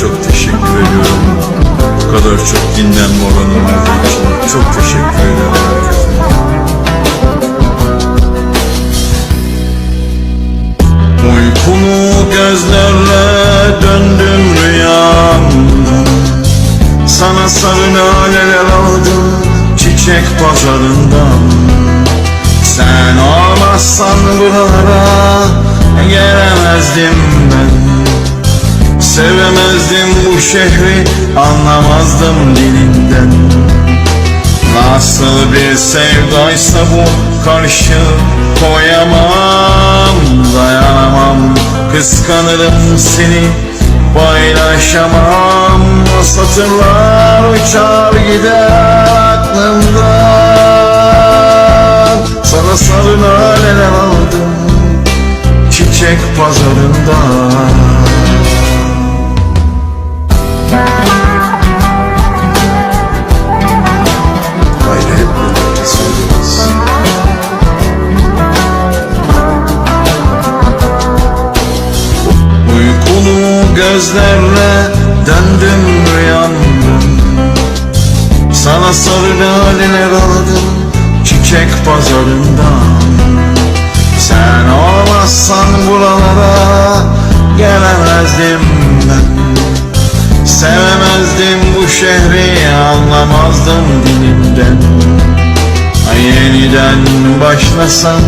çok teşekkür ediyorum. Bu kadar çok dinlenme oranı verdiği için çok teşekkür ederim herkese. Uykulu gözlerle döndüm rüyamda Sana sarı laleler aldım çiçek pazarından Sen olmazsan buralara gelemezdim ben Sevemezdim bu şehri anlamazdım dilinden. Nasıl bir sevdaysa bu karşı koyamam Dayanamam. Kıskanırım seni paylaşamam. Satırlar uçar gider aklımdan. Sana sarı laleler aldım çiçek pazarından Uykulu gözlerle döndüm rüyamdan Sana sarı laleler aldım çiçek pazarından. Sen olmazsan buralara gelemezdim ben. Sevemezdim bu şehri anlamazdım dilinden Yeniden başlasam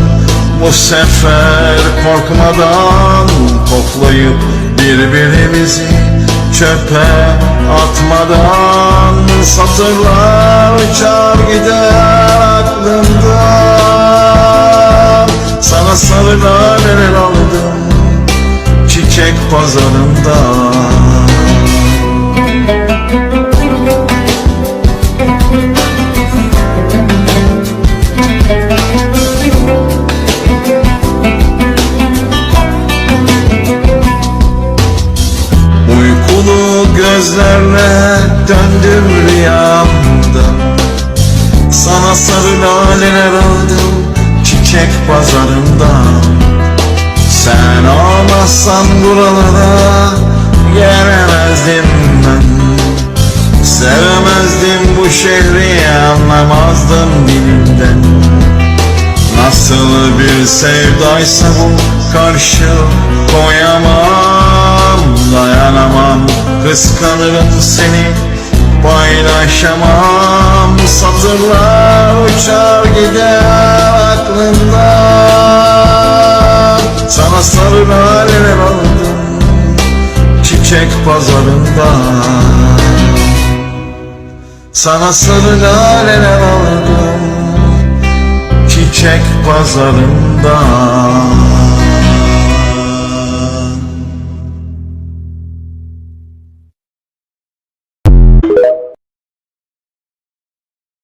bu sefer korkmadan Koklayıp birbirimizi çöpe atmadan Satırlar uçar gider aklımdan. Sana sarı laleler aldım çiçek pazarından gözlerle döndüm rüyamda. Sana sarı laleler aldım çiçek pazarından Sen olmazsan buralara gelemezdim ben. Sevemezdim bu şehri anlamazdım dilinden Nasıl bir sevdaysa bu karşı kıskanırım seni paylaşamam. Satırlar uçar gider aklımdan Sana sarı laleler aldım çiçek pazarından Sana sarı laleler aldım çiçek pazarından